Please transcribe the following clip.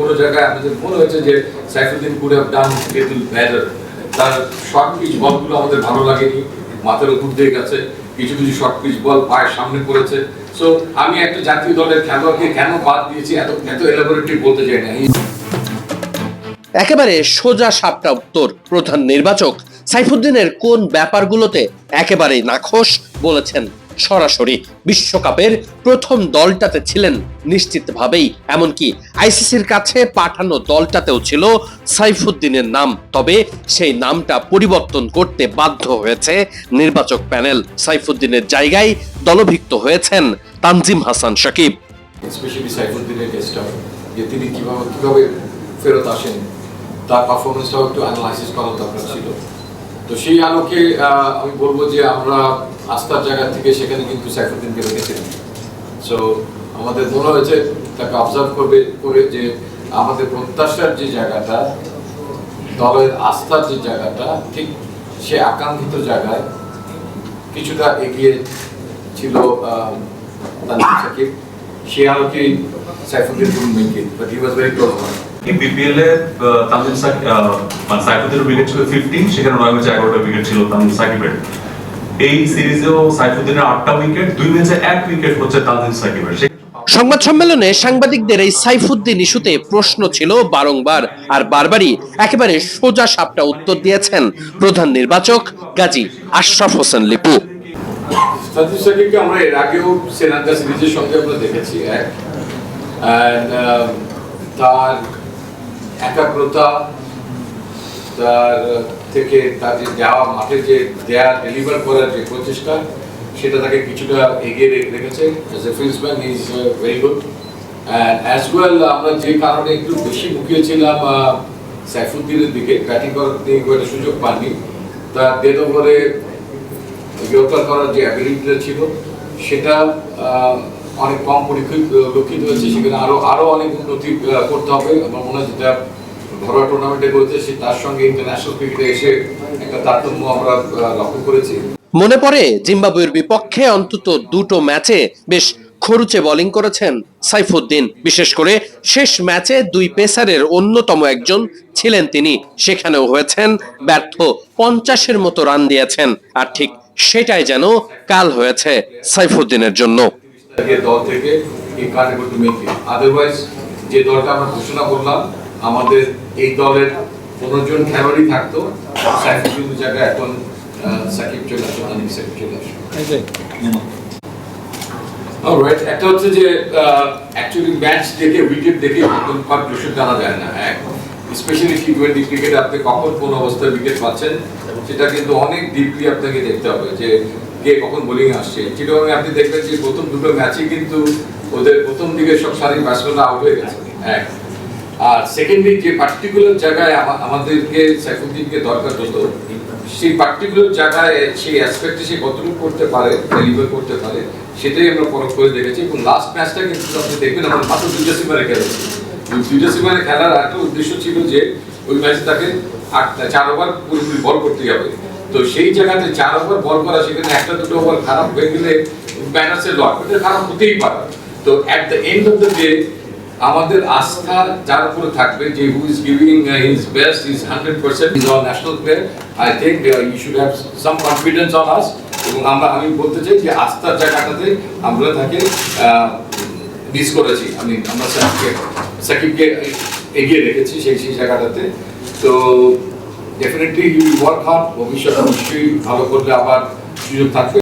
কোনো জায়গায় আমাদের মনে যে সাইফুদ্দিন কুড হ্যাভ ডান তার শর্ট পিচ বলগুলো আমাদের ভালো লাগেনি, মাথার উপর দিয়ে গেছে, কিছু কিছু শর্ট পিচ বল পায়ের সামনে সো আমি একটা জাতীয় দলের খেলোয়াড়কে কেন বাদ দিয়েছি, এত এত এলাবোরেটলি বলতে চাই না। একেবারে সোজা সাপটা উত্তর প্রধান নির্বাচক সাইফুদ্দিনের কোন ব্যাপারগুলোতে একেবারেই নাখোশ বলেছেন সরাসরি বিশ্বকাপের প্রথম দলটাতে ছিলেন নিশ্চিতভাবেই। এমনকি আইসিসির কাছে পাঠানো দলটাতেও ছিল সাইফুদ্দিনের নাম। তবে সেই নামটা পরিবর্তন করতে বাধ্য হয়েছে নির্বাচক প্যানেল। সাইফুদ্দিনের জায়গায় দলভিক্ত হয়েছেন তানজিম হাসান সাকিব। তার পারফরমেন্সটাও একটু অ্যানালাইসিস করা দরকার ছিল। তো সেই আলোকে আমি বলব যে আমরা আস্থার জায়গা থেকে সেখানে কিন্তু সাইফুদ্দিনকে রেখেছিলাম সো আমাদের মনে হয়েছে তাকে অবজার্ভ করবে, করে যে আমাদের প্রত্যাশার যে জায়গাটা, দলের আস্থার যে জায়গাটা, ঠিক সে আকাঙ্ক্ষিত জায়গায় কিছুটা এগিয়ে ছিল সাকিব সে Saifuddin but he was very close BPL Shakib মানে উইকেট ছিল ফিফটিন সেখানে নয় ম্যাচে এগারোটা উইকেট ছিল তানজিম সাকিবের। এই সিরিজেও সাইফুদ্দিনের আটটা উইকেট দুই ম্যাচে এক উইকেট হচ্ছে তানজিম সাকিবের। সংবাদ সম্মেলনে সাংবাদিকদের এই সাইফুদ্দিন ইস্যুতে প্রশ্ন ছিল বারংবার আর বারবারই একেবারে সোজা সাপটা উত্তর দিয়েছেন প্রধান নির্বাচক গাজী আশরাফ হোসেন লিপু। সাজিদ সাকিবকে আমরা এর আগেও সিরিজের সঙ্গে আমরা দেখেছি এক। Um, তার একাগ্রতা তার থেকে তার যে যাওয়া মাঠে যে দেয়া ডেলিভার করার যে প্রচেষ্টা, সেটা তাকে কিছুটা এগিয়ে রেখেছে as a fieldsman is very good and as well আমরা যে কারণে একটু বেশি মুখিয়েছিলাম সাইফুদ্দিনের দিকে ব্যাটিং করার দিকে খুব একটা সুযোগ পাননি। তার ডেড ওভারে গ্রেপ্তার করার যে অ্যাবিলিটিটা ছিল, সেটা অনেক কম পরিলক্ষিত হয়েছে। সেখানে আরও আরও অনেক উন্নতি করতে হবে। আমার মনে হয় যেটা ঘরোয়া টুর্নামেন্টে করেছে সে তার সঙ্গে ইন্টারন্যাশনাল ক্রিকেটে এসে একটা তারতম্য আমরা লক্ষ্য করেছি। মনে পড়ে জিম্বাবুয়ের বিপক্ষে অন্তত দুটো ম্যাচে বেশ খরুচে বোলিং করেছেন সাইফুদ্দিন। বিশেষ করে শেষ ম্যাচে দুই পেসারের অন্যতম একজন ছিলেন তিনি। সেখানেও হয়েছেন ব্যর্থ পঞ্চাশের মতো রান দিয়েছেন। আর ঠিক সেটাই যেন কাল হয়েছে সাইফুদ্দিনের জন্য। দল থেকে আদারওয়াইজ যে দলটা আমরা ঘোষণা করলাম আমাদের এই দলের পনেরো জন থাকতো। সাইফুদ্দিনের জায়গায় এখন সাকিব চলে সাকিব চলে একটা হচ্ছে যে অ্যাকচুয়ালি ম্যাচ দেখে উইকেট দেখে জানা যায় না এক স্পেশালি টি টোয়েন্টি আপনি কখন কোন অবস্থায় উইকেট পাচ্ছেন, সেটা কিন্তু অনেক ডিপলি আপনাকে দেখতে হবে যে, কে কখন বোলিং আসছে। চিটাগাং আপনি দেখবেন যে, প্রথম দুটো ম্যাচই কিন্তু ওদের প্রথম দিকে সব সারি ব্যাটসম্যানরা আউট হয়ে গেছে এক আর সেকেন্ডলি যে পার্টিকুলার জায়গায় আমাদেরকে সাইফুদ্দিনকে দরকার হতো, সেই পার্টিকুলার জায়গায় সেই অ্যাসপেক্টে সে কতটুকু করতে পারে ডেলিভার করতে পারে, সেটাই আমরা পরখ করে দেখেছি। এবং লাস্ট ম্যাচটা কিন্তু আপনি দেখবেন আমরা মাত্র দুইটা সীমারে খেলেছি দুইটা সীমারে খেলার একটা উদ্দেশ্য ছিল যে, ওই ম্যাচে তাকে আটটা চার ওভার পুরোপুরি বল করতে হবে। তো সেই জায়গাতে চার ওভার বল করা, সেখানে একটা দুটো ওভার খারাপ হয়ে গেলে ব্যাটার্সের লট খারাপ হতেই পারে। তো at the end of the day আমাদের আস্থা যার উপরে থাকবে যে who is giving his best is hundred percent is all national player I think you should have some confidence on us এবং আমরা, আমি বলতে চাই যে আস্থার জায়গাটাতে আমরা তাকে মিস করেছি। আমি আমরা সাকিবকে সাকিবকে এগিয়ে রেখেছি সেই সেই জায়গাটাতে। তো ডেফিনেটলি ইউ ওয়ার্ক হার্ড ভবিষ্যতে নিশ্চয়ই ভালো করলে আবার সুযোগ থাকবে।